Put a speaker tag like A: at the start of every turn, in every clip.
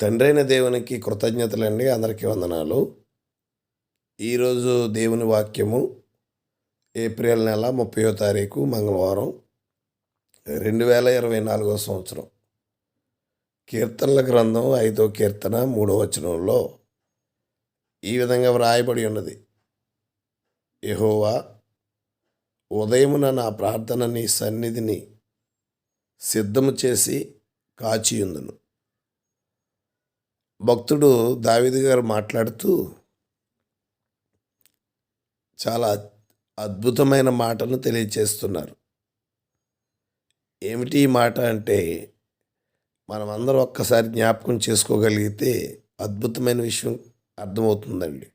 A: తండ్రైన దేవునికి కృతజ్ఞతలండి అందరికీ వందనాలు. ఈరోజు దేవుని వాక్యము ఏప్రిల్ నెల ముప్పయో తారీఖు మంగళవారం రెండు వేల ఇరవై నాలుగో సంవత్సరం. కీర్తనల గ్రంథం ఐదో కీర్తన మూడో వచనంలో ఈ విధంగా వ్రాయబడి ఉన్నది. యహోవా ఉదయమున నా ప్రార్థన నీ సన్నిధిని సిద్ధము చేసి కాచియుందును. భక్తుడు దావిది గారు మాట్లాడుతూ చాలా అద్భుతమైన మాటను తెలియచేస్తున్నారు. ఏమిటి ఈ మాట అంటే మనం అందరం ఒక్కసారి జ్ఞాపకం చేసుకోగలిగితే అద్భుతమైన విషయం అర్థమవుతుందండి.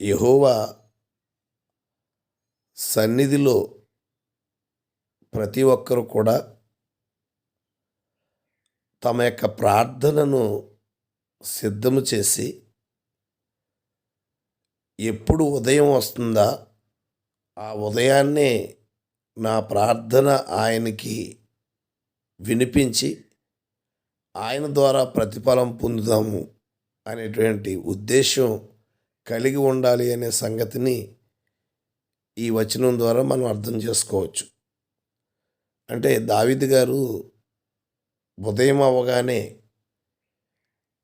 A: యహోవా సన్నిధిలో ప్రతి ఒక్కరు కూడా తమ యొక్క ప్రార్థనను సిద్ధము చేసి ఎప్పుడు ఉదయం వస్తుందా ఆ ఉదయాన్నే నా ప్రార్థన ఆయనకి వినిపించి ఆయన ద్వారా ప్రతిఫలం పొందుదాము అనేటువంటి ఉద్దేశం కలిగి ఉండాలి అనే సంగతిని ఈ వచనం ద్వారా మనం అర్థం చేసుకోవచ్చు. అంటే దావిద్ గారు ఉదయం అవ్వగానే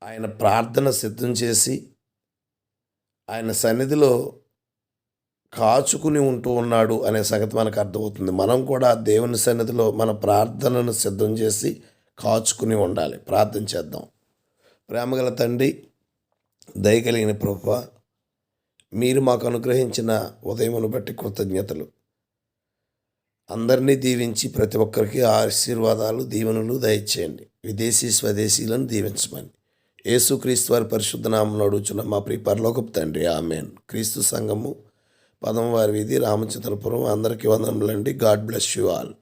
A: ఆయన ప్రార్థన సిద్ధం చేసి ఆయన సన్నిధిలో కాచుకుని ఉంటూ ఉన్నాడు అనే సంగతి మనకు అర్థమవుతుంది. మనం కూడా దేవుని సన్నిధిలో మన ప్రార్థనను సిద్ధం చేసి కాచుకుని ఉండాలి. ప్రార్థన చేద్దాం. ప్రేమగల తండ్రి దయగలిగిన ప్రభ మీరు మాకు అనుగ్రహించిన ఉదయమును బట్టి కృతజ్ఞతలు. అందరినీ దీవించి ప్రతి ఒక్కరికి ఆశీర్వాదాలు దీవెనలు దయచేయండి. విదేశీ స్వదేశీలను దీవించమని. యేసుక్రీస్తు వారి పరిశుద్ధ నామం అడుగుచున్న మా ప్రియ పరలోకపు తండ్రి ఆమెన్. క్రీస్తు సంఘము పదం వారి వీధి రామచంద్రపురం. అందరికీ వందనములండి. God bless you all.